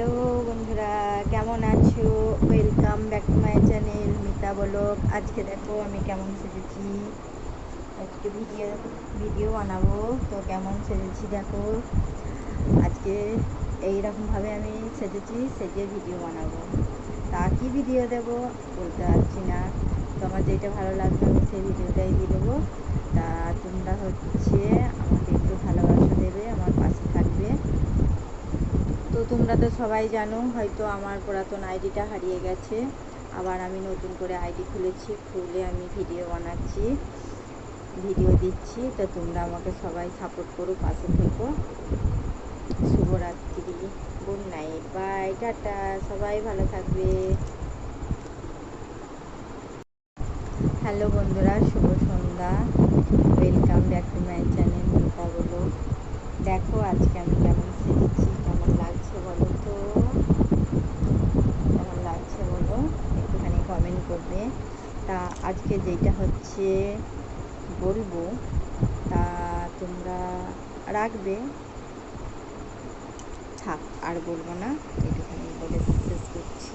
Hello বন্ধুরা, কেমন আছো? Welcome back to my channel Mita বলক। আজকে দেখো আমি কেমন সেজেছি। আজকে ভিডিও ভিডিও বানাবো, তো কেমন সেজেছি দেখো। আজকে এইরকমভাবে আমি সেজেছি, সেজে ভিডিও বানাবো। তা কি ভিডিও দেব বলতে পারছি না। তো আমার যেটা ভালো লাগবে আমি সেই ভিডিওটাই দিয়ে দেবো। তা তোমরা হচ্ছে আমাকে একটু ভালোবাসা দেবে আমার পাশে থাকবে তো তোমরা তো সবাই জানো, হয়তো আমার পুরাতন আইডিটা হারিয়ে গেছে। আবার আমি নতুন করে আইডি খুলেছি, খুলে আমি ভিডিও বানাচ্ছি, ভিডিও দিচ্ছি। তো তোমরা আমাকে সবাই সাপোর্ট করো, পাশে থেকো। শুভরাত্রি গুড নাইট বাই টাটা, সবাই ভালো থাকবে। হ্যালো বন্ধুরা, শুভ সন্ধ্যা। Welcome back to my channel দেখো আজকে আমি কেমন সেজেছি কেমন লাগছে বলো তো কেমন লাগছে বলো একটুখানি কমেন্ট করবে। তা আজকে যেটা হচ্ছে বলব, তা তোমরা রাখবে। থাক, আর বলব না, একটুখানি বলে শেষ করছি।